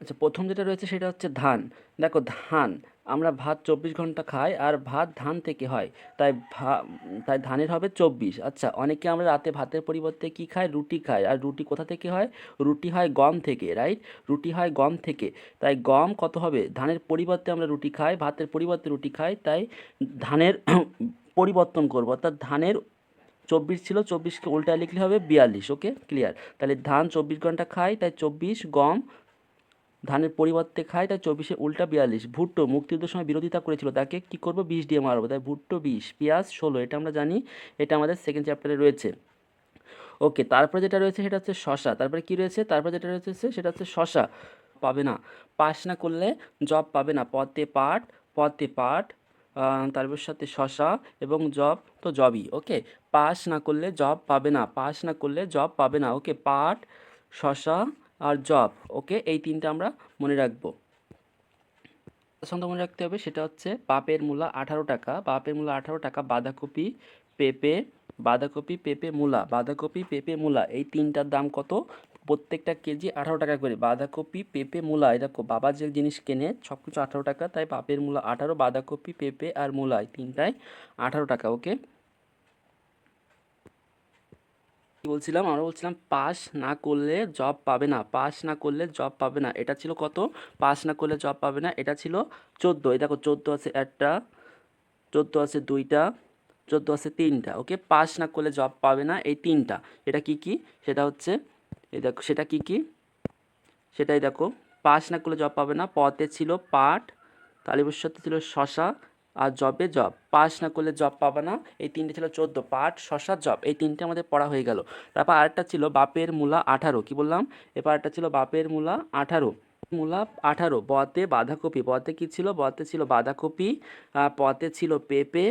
আচ্ছা প্রথম যেটা রয়েছে সেটা হচ্ছে ধান। দেখো, ধান, আমরা ভাত চব্বিশ ঘণ্টা খাই আর ভাত ধান থেকে হয়। তাই ভা, তাই ধানের হবে চব্বিশ। আচ্ছা অনেকে আমরা রাতে ভাতের পরিবর্তে কী খাই? রুটি খাই। আর রুটি কোথা থেকে হয়? রুটি হয় গম থেকে রাইট রুটি হয় গম থেকে। তাই গম কত হবে? ধানের পরিবর্তে আমরা রুটি খাই, ভাতের পরিবর্তে রুটি খাই, তাই ধানের পরিবর্তন করব। অর্থাৎ ধানের চব্বিশ ছিল, চব্বিশকে উল্টায় লিখলে হবে বিয়াল্লিশ ওকে ক্লিয়ার তাহলে ধান চব্বিশ ঘণ্টা খায় তাই চব্বিশ, গম ধানের পরিবর্তে খায়, তাই চব্বিশে উল্টা বিয়াল্লিশ। ভুট্টো মুক্তিযুদ্ধের সময় বিরোধিতা করেছিল তাকে, কি করব? বিষ দিয়ে মারবো। তাই ভুট্টো, বিষ, পেঁয়াজ, ষোলো, এটা আমরা জানি, এটা আমাদের সেকেন্ড চ্যাপ্টারে রয়েছে। ওকে তারপরে যেটা রয়েছে সেটা হচ্ছে শশা। তারপরে কি রয়েছে? তারপরে যেটা রয়েছে সেটা হচ্ছে শশা। পাবে না। পাস না করলে জব পাবে না। পথে পাট পথে পাট তারপর সাথে শশা এবং জব তো জবই। ওকে পাস না করলে জব পাবে না। পাস না করলে জব পাবে না। ওকে পাট, শশা আর জব ওকে এই তিনটা আমরা মনে রাখব। সঙ্গে মনে রাখতে হবে, সেটা হচ্ছে পাপের মূলা আঠারো টাকা। পাপের মূলা আঠারো টাকা, বাঁধাকপি, পেঁপে বাঁধাকপি, পেঁপে মূলা, বাঁধাকপি, পেঁপে মূলা, এই তিনটার দাম কত? প্রত্যেকটা কেজি আঠারো টাকা করে। বাঁধাকপি, পেঁপে মূলা দেখো, বাবা যে জিনিস কেনে সব কিছু আঠারো টাকা, তাই পাপের মূলা আঠারো, বাঁধাকপি, পেঁপে আর মূলা, এই তিনটায় আঠারো টাকা ওকে কি বলছিলাম? আমরা বলছিলাম পাস না করলে জব পাবে না। পাস না করলে জব পাবে না। এটা ছিল কত? পাস না করলে জব পাবে না। এটা ছিল চোদ্দ। এই দেখো, চোদ্দ আছে একটা, চোদ্দ আছে দুইটা, চোদ্দ আছে তিনটা। ওকে? পাস না করলে জব পাবে না এই তিনটা। এটা কি কি? সেটা হচ্ছে, এই দেখো, সেটা কি কি? সেটাই দেখো। পাস না করলে জব পাবে না। পথে ছিল পাট তালিবুর সাথে ছিল শশা আর জবে জব পাস না করলে জব পাবে না। এই তিনটে ছিল চোদ্দ পাট শশা জব এই তিনটে আমাদের পড়া হয়ে গেল। তারপর আরেকটা ছিল বাপের মূলা আঠারো। কি বললাম? এরপর একটা ছিল বাপের মূলা আঠারো। মূলা আঠারো। বতে বাঁধাকপি। বতে কি ছিল? বতে ছিল বাঁধাকপি, আর পথে ছিল পেঁপে,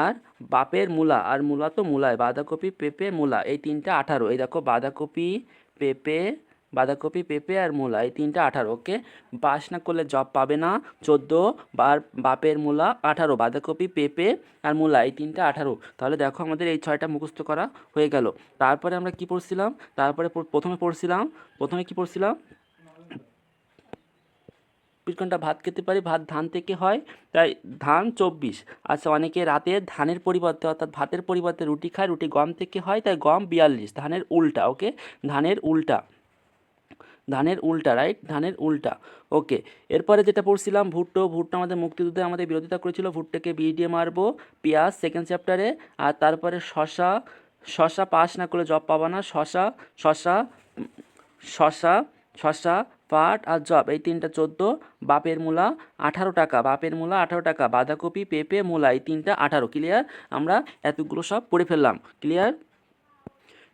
আর বাপের মূলা। আর মূলা তো মূলায়। বাঁধাকপি, পেঁপে, মূলা। এই তিনটা আঠারো। এই দেখো বাঁধাকপি, পেঁপে বাঁধাকপি, পেঁপে আর মূলা এই তিনটা আঠারো, ওকে? পাস না করলে জব পাবে না। চোদ্দ বার বাপের মূলা, আঠারো। বাঁধাকপি, পেঁপে আর মূলা এই তিনটা আঠারো। তাহলে দেখো আমাদের এই ছয়টা মুখস্থ করা হয়ে গেল। তারপরে আমরা কি পড়ছিলাম? তারপরে প্রথমে পড়ছিলাম, প্রথমে কি পড়ছিলাম? ঘণ্টা ভাত খেতে পারি, ভাত ধান থেকে হয়। তাই ধান চব্বিশ। আচ্ছা অনেকে রাতে ধানের পরিবর্তে, অর্থাৎ ভাতের পরিবর্তে রুটি খায়, রুটি গম থেকে হয়, তাই গম বিয়াল্লিশ। ধানের উল্টা, ওকে? ধানের উল্টা। ধানের উল্টা রাইট ধানের উল্টা। ওকে এরপরে যেটা পড়ছিলাম, ভুট্টো ভুট্টো আমাদের মুক্তিযুদ্ধে আমাদের বিরোধিতা করেছিল, ভুট্টোকে দিয়ে মারবো, পেঁয়াজ সেকেন্ড চ্যাপ্টারে আর তারপরে শশা শশা পাস না করলে জব পাবা না শশা শশা শশা শশা পাট আর জব, এই তিনটা চোদ্দ, বাপের মূলা আঠারো টাকা, বাপের মূলা আঠারো টাকা, বাঁধাকপি, পেঁপে, মূলা, এই তিনটা আঠারো ক্লিয়ার আমরা এতগুলো সব পড়ে ফেললাম ক্লিয়ার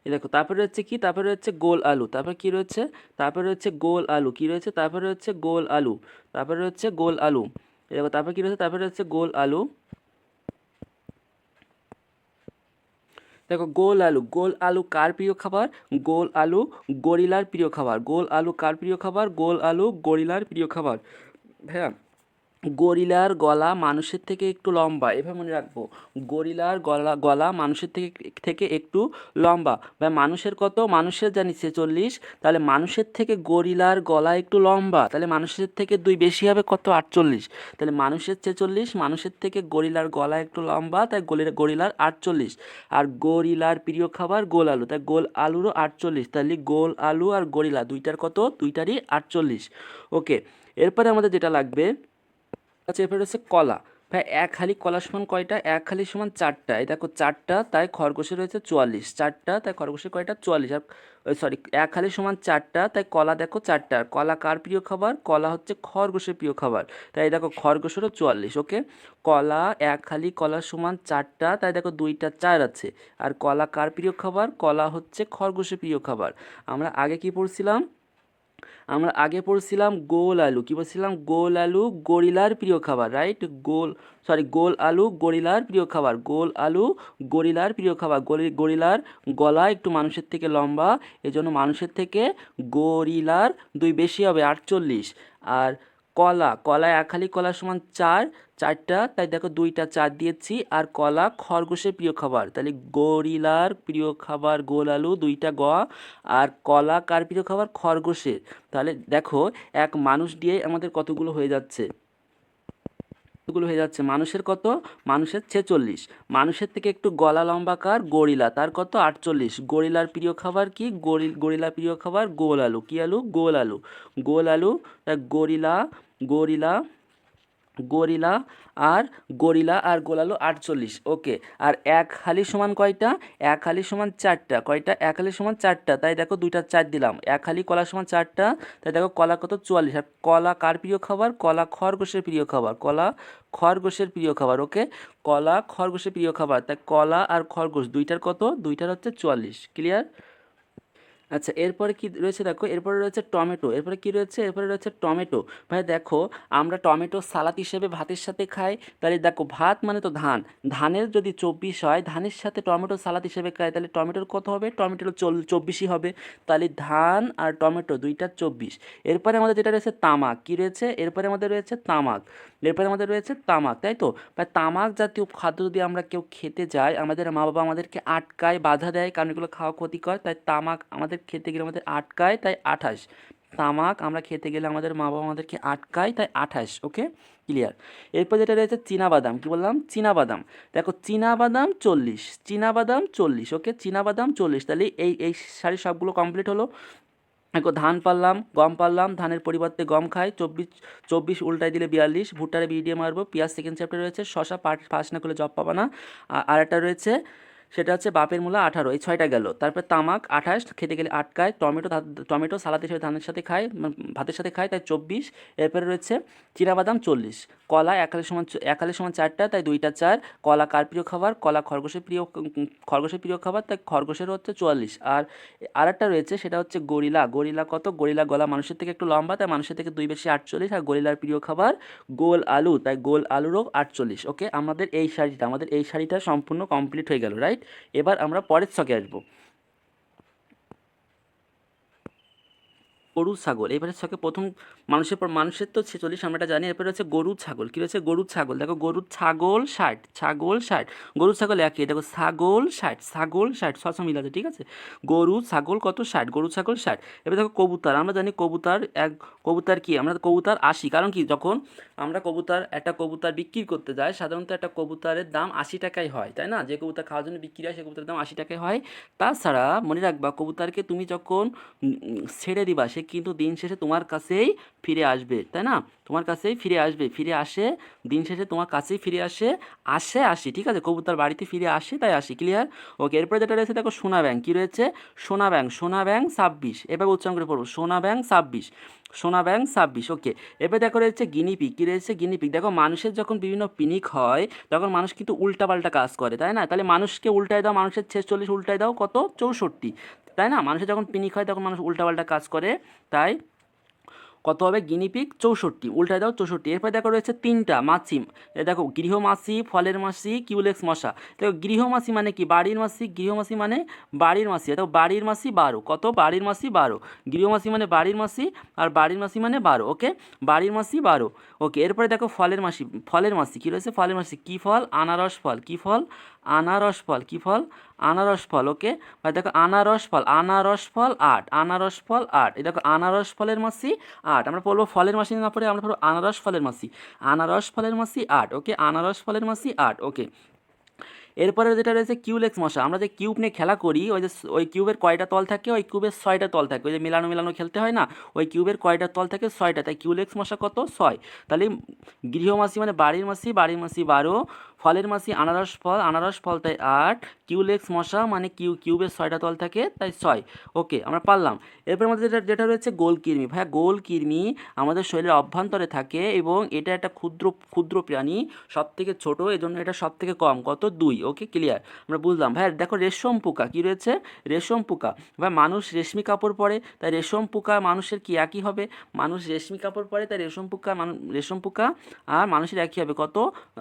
এই দেখো, তারপরে হচ্ছে কি? তারপরে হচ্ছে গোল আলু। তারপর কি রয়েছে? তারপরে হচ্ছে গোল আলু। কি রয়েছে? তারপরে হচ্ছে গোল আলু। তারপরে হচ্ছে গোল আলু। এই দেখো, তারপর কি রয়েছে? তারপরে হচ্ছে গোল আলু। দেখো, গোল আলু। গোল আলু কার প্রিয় খাবার? গোল আলু গরিলার প্রিয় খাবার। গোল আলু কার প্রিয় খাবার? গোল আলু গরিলার প্রিয় খাবার। হ্যাঁ গরিলার গলা মানুষের থেকে একটু লম্বা, এভাবে মনে রাখব। গরিলার গলা গলা মানুষের থেকে থেকে একটু লম্বা। বা মানুষের কত? মানুষের জানি ছেচল্লিশ, তাহলে মানুষের থেকে গরিলার গলা একটু লম্বা, তাহলে মানুষের থেকে দুই বেশি হবে কত? আটচল্লিশ। তাহলে মানুষের ছেচল্লিশ, মানুষের থেকে গরিলার গলা একটু লম্বা, তাই গরিলা গরিলার আটচল্লিশ। আর গরিলার প্রিয় খাবার গোল আলু, তাই গোল আলুরও আটচল্লিশ। তাহলে গোল আলু আর গরিলা, দুইটার কত? দুইটারই আটচল্লিশ। ওকে, এরপরে আমাদের যেটা লাগবে আচ্ছা এরপরে হচ্ছে কলা। ভাই, এক হালি কলা সমান কয়টা? এক হালি সমান চারটা। এই দেখো, চারটা, তাই খরগোশের রয়েছে চুয়াল্লিশ। চারটা, তাই খরগোশের কয়টা? চুয়াল্লিশ। আর সরি এক হালি সমান চারটা, তাই কলা দেখো চারটা। কলা কার প্রিয় খাবার? কলা হচ্ছে খরগোশের প্রিয় খাবার। তাই দেখো, খরগোশেরও চুয়াল্লিশ, ওকে? কলা, এক হালি কলা সমান চারটা, তাই দেখো দুইটা চার আছে। আর কলা কার প্রিয় খাবার? কলা হচ্ছে খরগোশের প্রিয় খাবার। আমরা আগে কি পড়ছিলাম? আমরা আগে পড়ছিলাম গোল আলু, কি বলছিলাম গোল আলু, গরিলার প্রিয় খাবার রাইট গোল সরি গোল আলু, গরিলার প্রিয় খাবার, গোল আলু, গরিলার প্রিয় খাবার গরি গরিলার গলা একটু মানুষের থেকে লম্বা, এজন্য মানুষের থেকে গরিলার দুই বেশি হবে, আটচল্লিশ। আর কলা কলা এক হালি কলা সমান চার, চারটা, তাই দেখো দুইটা চার দিয়েছি, আর কলা খরগোশের প্রিয় খাবার, তাহলে গরিলার প্রিয় খাবার গোল আলু, দুইটা গ, আর কলা কার প্রিয় খাবার? খরগোশের, তাহলে দেখো এক মানুষ দিয়ে আমাদের কতগুলো হয়ে যাচ্ছে? কতগুলো হয়ে যাচ্ছে? মানুষের কত? মানুষের ছেচল্লিশ, মানুষের থেকে একটু গলা লম্বাকার গরিলা, তার কত? আটচল্লিশ, গরিলার প্রিয় খাবার কি? গরিল গরিলার প্রিয় খাবার গোল আলু, কি আলু? গোল আলু গোল আলু গরিলা গরিলা গরিলা আর গরিলা আর গোলালো আটচল্লিশ, ওকে। আর এক হালি সমান কয়টা? এক হালি সমান চারটা। কয়টা? এক হালি সমান চারটা। তাই দেখো দুইটা চার দিলাম। এক হালি কলা সমান চারটা। তাই দেখো কলা কত? চুয়াল্লিশ। আর কলা কার প্রিয় খাবার? কলা খরগোশের প্রিয় খাবার। কলা খরগোশের প্রিয় খাবার, ওকে? কলা খরগোশের প্রিয় খাবার। তাই কলা আর খরগোশ, দুইটার কত? দুইটার হচ্ছে চুয়াল্লিশ। ক্লিয়ার? আচ্ছা এরপরে কি রয়েছে দেখো, এরপরে রয়েছে টমেটো, এরপরে কি রয়েছে? এরপরে রয়েছে টমেটো। ভাই দেখো, আমরা টমেটো সালাদ হিসেবে ভাতের সাথে খাই, তাহলে দেখো, ভাত মানে তো ধান। ধানের যদি চব্বিশ হয়, ধানের সাথে টমেটো সালাদ হিসেবে খাই, তাহলে টমেটোর কত হবে? টমেটোর চল, চব্বিশই হবে। তাহলে ধান আর টমেটো দুইটা চব্বিশ। এরপরে আমাদের যেটা রয়েছে, তামাক। কি রয়েছে? এরপরে আমাদের রয়েছে তামাক। এরপরে আমাদের রয়েছে তামাক, তাই তো? ভাই তামাক জাতীয় খাদ্য যদি আমরা কেউ খেতে যাই আমাদের মা বাবা আমাদেরকে আটকায়, বাধা দেয়, কারণ এগুলো খাওয়া ক্ষতিকর, তাই তামাক আমাদের খেতে গেলে আমাদের আটকায়, তাই আঠাশ। তামাক আমরা খেতে গেলে আমাদের মা বাবা আমাদেরকে আটকায়, তাই আঠাশ, ওকে? ক্লিয়ার। এরপর যেটা রয়েছে চীনাবাদাম, কী বললাম? চীনাবাদাম। দেখো, চীনাবাদাম চল্লিশ চীনাবাদাম চল্লিশ, ওকে? চীনাবাদাম চল্লিশ, তাহলে এই এই সারি সবগুলো কমপ্লিট হলো। ধান পারলাম গম পারলাম ধানের পরিবর্তে গম খাই, চব্বিশ চব্বিশ উল্টায় দিলে বিয়াল্লিশ, ভুট্টারে বিডিএ মারবো, পেঁয়াজ সেকেন্ড চ্যাপ্টার রয়েছে শশা পাট পাস না করলে জব পাবা না আর একটা রয়েছে, সেটা হচ্ছে বাপের মূলা আঠারো, এই ছয়টা গেল। তারপর তামাক আঠাশ, খেতে গেলে আটকায় টমেটো টমেটো সালাদ হিসেবে ধানের সাথে খায় ভাতের সাথে খায় তাই চব্বিশ, এরপরে রয়েছে চিনাবাদাম চল্লিশ। কলা একালের সমান একালের সমান চারটা, তাই দুইটা চার। কলা কার প্রিয় খাবার? কলা খরগোশের প্রিয় খরগোশের প্রিয় খাবার, তাই খরগোশের হচ্ছে চুয়াল্লিশ। আর আরেকটা রয়েছে, সেটা হচ্ছে গরিলা। গরিলা কত? গরিলা গলা মানুষের থেকে একটু লম্বা, তাই মানুষের থেকে দুই বেশি আটচল্লিশ। আর গরিলার প্রিয় খাবার, গোল আলু, তাই গোল আলুরও আটচল্লিশ। ওকে? আমাদের এই শাড়িটা, আমাদের এই শাড়িটা সম্পূর্ণ কমপ্লিট হয়ে গেল রাইট এবার আমরা পরের ছকে আসব। গরু, ছাগল। এবারে ছকে প্রথম মানুষের পর মানুষের তো ছেচল্লিশ আমরা এটা জানি। এরপরে হচ্ছে গরু, ছাগল। কী রয়েছে গরু, ছাগল। দেখো, গরু, ছাগল, ষাট। ছাগল, ষাট। গরু, ছাগল একই। দেখো, ছাগল, ষাট। ছাগল, ষাট। ছশো মিল আছে ঠিক আছে? গরু, ছাগল কত? ষাট। গরু, ছাগল, ষাট। এবার দেখো, কবুতর। আমরা জানি কবুতর এক, কবুতর কি? আমরা কবুতর আশি। কারণ কি? যখন আমরা কবুতর, একটা কবুতর বিক্রি করতে যাই, সাধারণত একটা কবুতরের দাম আশি টাকাই হয়, তাই না? যে কবুতর খাওয়ার জন্য বিক্রি হয়, সে কবুতরের দাম আশি টাকাই হয়। তাছাড়া মনে রাখবা, কবুতরকে তুমি যখন ছেড়ে দিবা, সে কিন্তু দিন শেষে তোমার কাছেই ফিরে আসবে, তাই না? তোমার কাছেই ফিরে আসবে, ফিরে আসে, দিন শেষে তোমার কাছেই ফিরে আসে আসে, আসি, ঠিক আছে? কবুতর বাড়িতে ফিরে আসে, তাই আসি ক্লিয়ার ওকে এরপরে যেটা রয়েছে, দেখো, সোনা ব্যাংক, কী রয়েছে? সোনা ব্যাংক সোনা ব্যাংক ছাব্বিশ, এভাবে উচ্চারণ করে পড়ব, সোনা ব্যাংক ছাব্বিশ, সোনা ব্যাংক ছাব্বিশ ওকে এবার দেখো, রয়েছে গিনিপিক কী রয়েছে? গিনিপিক দেখো, মানুষের যখন বিভিন্ন পিনিক হয়, তখন মানুষ কিন্তু উল্টাপাল্টা কাজ করে, তাই না? তাহলে মানুষকে উল্টায় দাও, মানুষের ছেচল্লিশ, উল্টায় দাও, কত? চৌষট্টি তাই না? মানুষের যখন পিনিক হয়, তখন মানুষ উল্টাপাল্টা কাজ করে। তাই কত হবে? গিনিপিক চৌষট্টি। উল্টায় দাও চৌষট্টি। এরপর দেখো রয়েছে তিনটা মাছি দেখো গৃহমাসি ফলের মাসি, কিউলেক্স মশা। দেখো গৃহমাসি মানে কি? বাড়ির মাসি গৃহমাসি মানে বাড়ির মাসি। দেখো, বাড়ির মাসি বারো। কত? বাড়ির মাসি বারো। গৃহমাসি মানে বাড়ির মাসি আর বাড়ির মাসি মানে বারো। ওকে? বাড়ির মাসি বারো। ওকে, এরপরে দেখো ফলের মাসি। ফলের মাসি। কী রয়েছে? ফলের মাসি। কী ফল? আনারস ফল। কী ফল? আনারস ফল। কী ফল? আনারস ফল, ওকে? বা দেখো আনারস ফল আনারস ফল আট, আনারস ফল আট। এই দেখো আনারস ফলের মাসি আট। আমরা পড়ব ফলের মাসি না পড়ে, আমরা পড়ব আনারস ফলের মাসি। আনারস ফলের মাসি আট, ওকে? আনারস ফলের মাসি আট, ওকে? এরপরে যেটা রয়েছে কিউলেক্স মশা। আমরা যে কিউব নিয়ে খেলা করি, ওই যে ওই কিউবের কয়টা তল থাকে, ওই কিউবের ছয়টা তল থাকে। ওই যে মেলানো মেলানো খেলতে হয় না? ওই কিউবের কয়টা তল থাকে? ছয়টা। তাই কিউলেক্স মশা কত? ছয়। তাহলে গৃহমাসি মানে বাড়ির মাসি বাড়ির মাসি বারো ফলের মাসি আনারস ফল আনারস ফল তাই আট, কিউলেক্স মশা মানে কিউ, কিউবের ছয়টা তল থাকে, তাই ছয়। ওকে, আমরা পারলাম। এরপর আমাদের যেটা যেটা রয়েছে গোল কৃমি। ভাইয়া, গোল কৃমি আমাদের শরীরের অভ্যন্তরে থাকে এবং এটা একটা ক্ষুদ্র ক্ষুদ্র প্রাণী সব থেকে ছোটো এই জন্য এটা সব থেকে কম কত দুই। Okay, clear. আমরা বুঝলাম। ভাইয়া, দেখো রেশম পোকা, কী রয়েছে? রেশম পোকা। ভাই মানুষ রেশমি কাপড় পরে, তাই রেশম পোকা মানুষের কি একই হবে? মানুষ রেশমি কাপড় পরে, তাই রেশম পোকা রেশম পোকা আর মানুষের একই হবে। কত?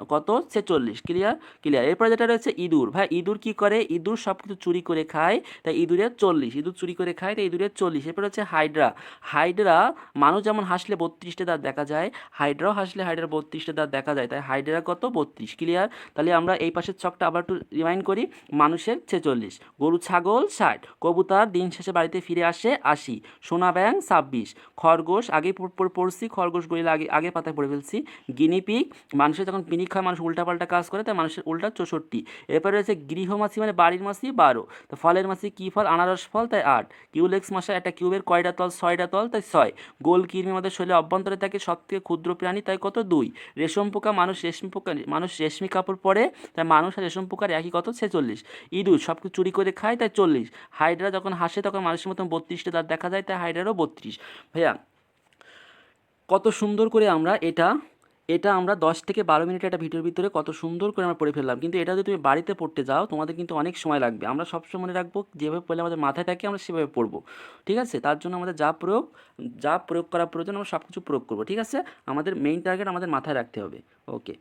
কত? সে ছেচল্লিশ। চল্লিশ ক্লিয়ার ক্লিয়ার এরপরে যেটা রয়েছে ইঁদুর। ভাই, ইঁদুর কি করে? ইঁদুর সব কিছু চুরি করে খায়, তাই ইঁদুরের চল্লিশ, ইঁদুর চুরি করে খায়, তাই ইঁদুরের চল্লিশ। এরপরে হচ্ছে হাইড্রা। হাইড্রা, মানুষ যেমন হাসলে বত্রিশটা দাঁত দেখা যায়, হাইড্রাও হাসলে হাইড্রা বত্রিশটা দাঁত দেখা যায়, তাই হাইড্রা কত? বত্রিশ ক্লিয়ার তাহলে আমরা এই পাশের ছকটা আবার একটু রিমাইন্ড করি। মানুষের ছেচল্লিশ, গরু, ছাগল, ষাট, কবুতার দিন শেষে বাড়িতে ফিরে আসে আশি, সোনা ব্যাং ছাব্বিশ, খরগোশ, আগে পড়- পড়- পড়ছি, খরগোশ আগে আগে পাতায় পড়ে ফেলছি গিনিপিক মানুষের যখন পিনিক খায় মানুষ উল্টাপাল্টা কাজ করে, তাই মানুষের উল্টা চৌষট্টি। এরপরে রয়েছে গৃহমাছি মানে বাড়ির মাসি বারো। তো ফলের মাসি কী ফল? আনারস ফল, তাই আট। কিউলেক্স মশা একটা কিউবের কয়টা তল? ছয়টা তল, তাই ছয়। গোল কৃমি আমাদের শরীরে অভ্যন্তরে থাকে সব থেকে ক্ষুদ্র প্রাণী, তাই কত? দুই। রেশম পোকা মানুষ রেশমি পোকা, মানুষ রেশমি কাপড় পরে, তাই মানুষ আর রেশম পোকার একই কত? ছেচল্লিশ। ইঁদুর সব কিছু চুরি করে খায়, তাই চল্লিশ। হাইড্রা যখন হাসে, তখন মানুষের মতন বত্রিশটা দাঁত দেখা যায়, তাই হাইড্রারও বত্রিশ। ভাইয়া, কত সুন্দর করে আমরা এটা এটা আমরা দশ থেকে বারো মিনিট একটা ভিডিওর ভিতরে কত সুন্দর করে আমরা পড়ে ফেললাম। কিন্তু এটা যদি তুমি বাড়িতে পড়তে যাও, তোমাদের কিন্তু অনেক সময় লাগবে। আমরা সবসময় মনে রাখব, যেভাবে পড়লে আমাদের মাথায় থাকে, আমরা সেভাবে পড়ব। ঠিক আছে? তার জন্য আমাদের যা প্রয়োগ যা প্রয়োগ করা প্রয়োজন, আমরা সব কিছু প্রয়োগ করব। ঠিক আছে? আমাদের মেইন টার্গেট আমাদের মাথায় রাখতে হবে। ওকে